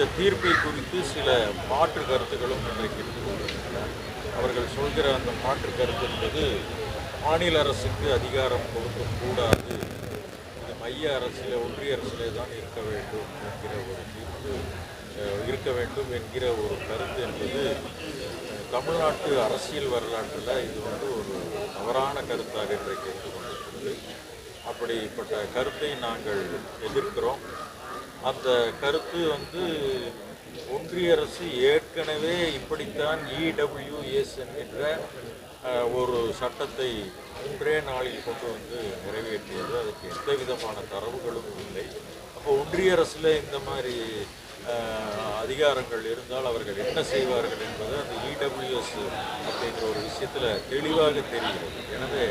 இந்த தீர்ப்பை குறித்து சில மாற்று கருத்துக்களும் இன்றைக்கு இருந்து அவர்கள் சொல்கிற அந்த மாற்று கருத்து என்பது மாநில அரசுக்கு அதிகாரம் கொடுக்கக்கூடாது இது மைய அரசில் ஒன்றிய அரசிலே தான் இருக்க வேண்டும் என்கிற ஒரு தீர்ப்பு இருக்க வேண்டும் என்கிற ஒரு கருத்து என்பது தமிழ்நாட்டு அரசியல் வரலாற்றில் இது வந்து ஒரு தவறான கருத்தாக இன்றைக்கு இருந்து கொண்டிருக்கிறது. அப்படிப்பட்ட கருத்தை நாங்கள் எதிர்க்கிறோம். அந்த கருத்து வந்து ஒன்றிய அரசு ஏற்கனவே இப்படித்தான் இடபிள்யூஎஸ் என்கின்ற ஒரு சட்டத்தை ஒன்றே நாளில் கொண்டு வந்து நிறைவேற்றியது. அதுக்கு எந்த விதமான தரவுகளும் இல்லை. அப்போ ஒன்றிய அரசில் இந்த மாதிரி அதிகாரங்கள் இருந்தால் அவர்கள் என்ன செய்வார்கள் என்பது அந்த இடபிள்யூஎஸ் அப்படிங்கிற ஒரு விஷயத்தில் தெளிவாக தெரிகிறது. எனவே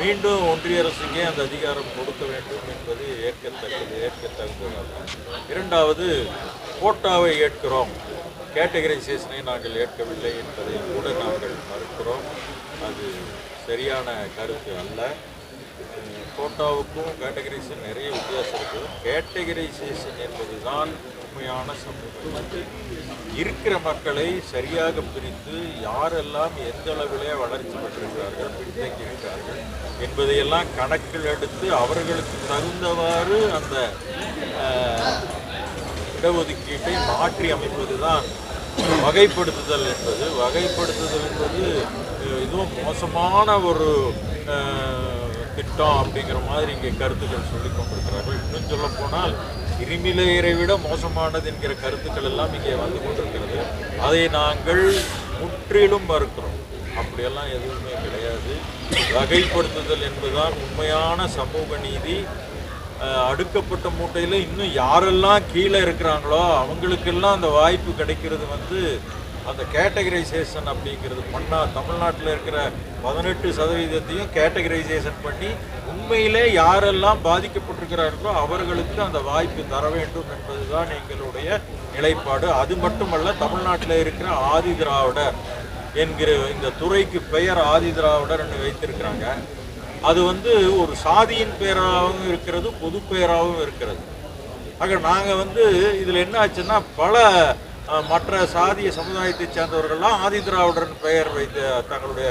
மீண்டும் ஒன்றிய அரசுக்கே அந்த அதிகாரம் கொடுக்க வேண்டும் என்பது ஏற்கத்தக்கது ஏற்கத்தக்கதல்ல இரண்டாவது கோட்டாவை ஏற்கிறோம். கேட்டகரைசேஷனை நாங்கள் ஏற்கவில்லை என்பதை கூட நாங்கள் மறுக்கிறோம். அது சரியான கருத்து அல்ல. கோட்டாவுக்கும் கேட்டகரைசேஷன் நிறைய வித்தியாசம் இருக்குது கேட்டகரைசேஷன் என்பதுதான் உண்மையான சமூகம். இருக்கிற மக்களை சரியாக பிரித்து யாரெல்லாம் எந்த அளவிலே வளர்ச்சி பெற்றிருக்கிறார்கள் பின்தங்கி இருக்கிறார்கள் என்பதையெல்லாம் கணக்கில் எடுத்து அவர்களுக்கு தகுந்தவாறு அந்த இடஒதுக்கீட்டை மாற்றி அமைப்பது தான் வகைப்படுத்துதல் என்பது வகைப்படுத்துதல் என்பது இதுவும் மோசமான ஒரு திட்டம் அப்படிங்கிற மாதிரி இங்கே கருத்துக்கள் சொல்லிக் கொண்டிருக்கிறார்கள். இன்னும் சொல்ல போனால் இருமிலையரை விட மோசமானது என்கிற கருத்துக்கள் எல்லாம் இங்கே வந்து கொண்டிருக்கிறது. அதை நாங்கள் முற்றிலும் மறுக்கிறோம். அப்படியெல்லாம் எதுவுமே கிடையாது. வகைப்படுத்துதல் என்பதுதான் உண்மையான சமூக நீதி. அடுக்கப்பட்ட மூட்டையில் இன்னும் யாரெல்லாம் கீழே இருக்கிறாங்களோ அவங்களுக்கெல்லாம் அந்த வாய்ப்பு கிடைக்கிறது வந்து அந்த கேட்டகரைசேஷன் அப்படிங்கிறது பண்ணா தமிழ்நாட்டில் இருக்கிற பதினெட்டு சதவீதத்தையும் கேட்டகரைசேஷன் பண்ணி உண்மையிலே யாரெல்லாம் பாதிக்கப்பட்டிருக்கிறார்களோ அவர்களுக்கு அந்த வாய்ப்பு தர வேண்டும் என்பதுதான் எங்களுடைய நிலைப்பாடு. அது மட்டுமல்ல தமிழ்நாட்டில் இருக்கிற ஆதி திராவிடர் என்கிற இந்த துறைக்கு பெயர் ஆதி திராவிடர் என்று வைத்திருக்கிறாங்க. அது வந்து ஒரு சாதியின் பெயராகவும் இருக்கிறது பொது பெயராகவும் இருக்கிறது. ஆக நாங்கள் வந்து இதில் என்ன ஆச்சுன்னா பல மற்ற சாதிய சமுதாயத்தைச் சேர்ந்தவர்கள்லாம் ஆதி திராவிடர் பெயர் வைத்து தங்களுடைய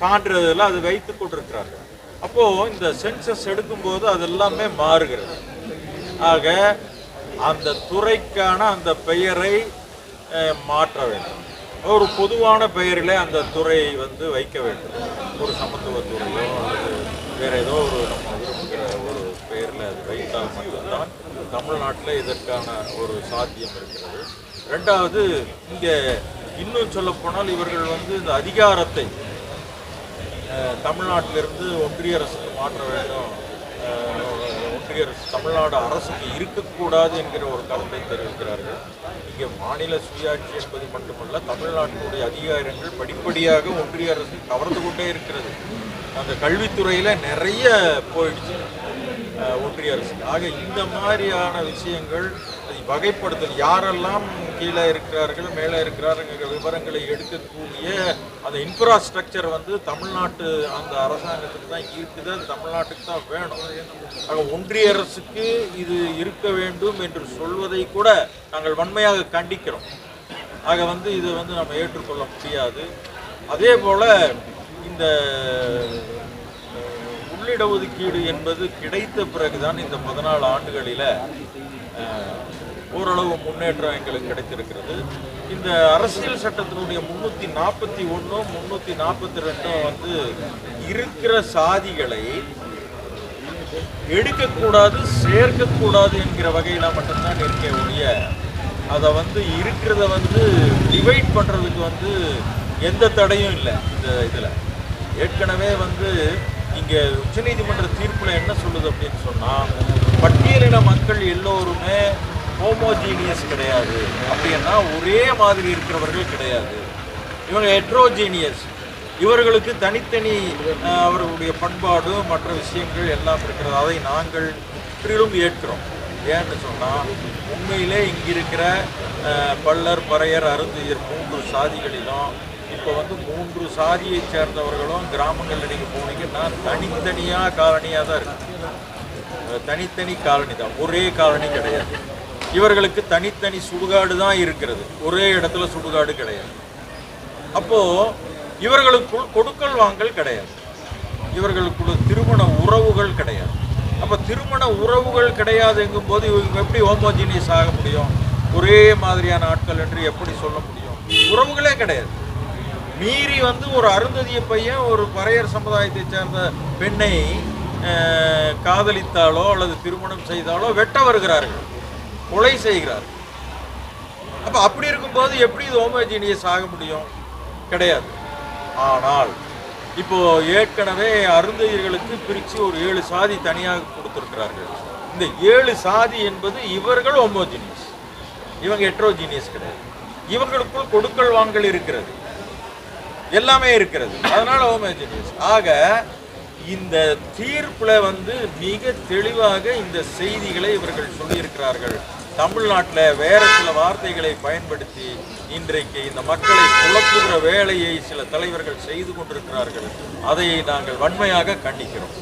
சான்றிதழில் அது வைத்து கொண்டிருக்கிறார்கள். அப்போது இந்த சென்சஸ் எடுக்கும்போது அது எல்லாமே மாறுகிறது. ஆக அந்த துறைக்கான அந்த பெயரை மாற்ற வேண்டும். ஒரு பொதுவான பெயரிலே அந்த துறை வந்து வைக்க வேண்டும். ஒரு சமத்துவத்துறையோ அல்லது வேற ஏதோ ஒரு நம்ம விரும்புகிற ஒரு பெயரில் அது வைத்தால் மட்டும்தான் தமிழ்நாட்டில் இதற்கான ஒரு சாத்தியம் இருக்கிறது. ரெண்டாவது இங்கே இன்னும் சொல்லப்போனால் இவர்கள் வந்து இந்த அதிகாரத்தை தமிழ்நாட்டிலிருந்து ஒன்றிய அரசுக்கு மாற்ற வேண்டும். ஒன்றிய அரசு தமிழ்நாடு அரசுக்கு இருக்கக்கூடாது என்கிற ஒரு கருத்தை தெரிவிக்கிறார்கள். இங்கே மாநில சுயாட்சி என்பது மட்டுமல்ல தமிழ்நாட்டினுடைய அதிகாரங்கள் படிப்படியாக ஒன்றிய அரசு கவர்ந்து கொண்டே இருக்கிறது. அந்த கல்வித்துறையில் நிறைய போயிடுச்சு. ஒன்றிய அரசு ஆக இந்த மாதிரியான விஷயங்கள் வகைப்படுத்தல். யாரெல்லாம் கீழே இருக்கிறார்கள் மேலே இருக்கிறாருங்கிற விவரங்களை எடுக்கக்கூடிய அந்த இன்ஃப்ராஸ்ட்ரக்சர் வந்து தமிழ்நாட்டு அந்த அரசாங்கத்துக்கு தான் இருக்குது. அது தமிழ்நாட்டுக்கு தான் வேணும். ஆக ஒன்றிய அரசுக்கு இது இருக்க வேண்டும் என்று சொல்வதை கூட நாங்கள் வன்மையாக கண்டிக்கிறோம். ஆக வந்து இதை வந்து நம்ம ஏற்றுக்கொள்ள முடியாது. அதே போல் இந்த உள்ளிட ஒதுக்கீடு என்பது கிடைத்த பிறகுதான் இந்த பதினாலு ஆண்டுகளில் ஓரளவு முன்னேற்றம் எங்களுக்கு கிடைத்திருக்கிறது. இந்த அரசியல் சட்டத்தினுடைய முன்னூற்றி நாற்பத்தி ஒன்றும் முன்னூற்றி நாற்பத்தி ரெண்டும் வந்து இருக்கிற சாதிகளை எடுக்கக்கூடாது சேர்க்கக்கூடாது என்கிற வகையில் மட்டும்தான் இருக்கே ஒழிய அதை வந்து இருக்கிறத வந்து டிவைட் பண்ணுறதுக்கு வந்து எந்த தடையும் இல்லை இந்த இதில். ஏற்கனவே வந்து இங்கே உச்சநீதிமன்ற தீர்ப்பில் என்ன சொல்லுது அப்படின்னு சொன்னால் பட்டியலின மக்கள் எல்லோருமே ஹோமோஜீனியஸ் கிடையாது. அப்படின்னா ஒரே மாதிரி இருக்கிறவர்கள் கிடையாது. இவங்க ஹெட்ரோஜீனியஸ் இவர்களுக்கு தனித்தனி அவர்களுடைய பண்பாடு மற்ற விஷயங்கள் எல்லாம் இருக்கிறது. அதை நாங்கள் முற்றிலும் ஏற்கிறோம். ஏன்னு சொன்னால் உண்மையிலே இங்கிருக்கிற பல்லர் பறையர் அருந்துயர் மூன்று சாதிகளிலும் இப்போ வந்து மூன்று சாதியை சேர்ந்தவர்களும் கிராமங்களில் நீங்கள் போனீங்கன்னா தனித்தனியாக காலனியாக தான் இருக்கு தனித்தனி காலனி தான். ஒரே காலனி கிடையாது. இவர்களுக்கு தனித்தனி சுடுகாடு தான் இருக்கிறது. ஒரே இடத்துல சுடுகாடு கிடையாது. அப்போ இவர்களுக்குள் கொடுக்கல் வாங்கல் கிடையாது. இவர்களுக்குள்ள திருமண உறவுகள் கிடையாது. அப்போ திருமண உறவுகள் கிடையாதுங்கும் போது இவங்க எப்படி ஹோமோஜினியஸ் ஆக முடியும்? ஒரே மாதிரியான ஆட்கள் என்று எப்படி சொல்ல முடியும்? உறவுகளே கிடையாது. மீறி வந்து ஒரு அருந்ததிய பையன் ஒரு பறையர் சமுதாயத்தை சேர்ந்த பெண்ணை காதலித்தாலோ அல்லது திருமணம் செய்தாலோ வெட்ட வருகிறார்கள். கொலை செய்கிறார். அப்ப அப்படி இருக்கும்போது எப்படி இது ஹோமோஜீனியஸ் ஆக முடியும்? கிடையாது. ஆனால் இப்போ ஏற்கனவே அருந்தையர்களுக்கு பிரித்து ஒரு ஏழு சாதி தனியாக கொடுத்துருக்கிறார்கள். இந்த ஏழு சாதி என்பது இவர்கள் ஹோமோஜீனியஸ் இவங்க ஹெட்ரோஜீனியஸ் கிடையாது. இவர்களுக்குள் கொடுக்கல் வாங்கல் இருக்கிறது. எல்லாமே இருக்கிறது. அதனால ஹோமோஜீனியஸ் ஆக இந்த தீர்ப்பில் வந்து மிக தெளிவாக இந்த செய்திகளை இவர்கள் சொல்லியிருக்கிறார்கள். தமிழ்நாட்டில் வேற சில வார்த்தைகளை பயன்படுத்தி இன்றைக்கு இந்த மக்களை குழப்புகிற வேலையை சில தலைவர்கள் செய்து கொண்டிருக்கிறார்கள். அதை நாங்கள் வன்மையாக கண்டிக்கிறோம்.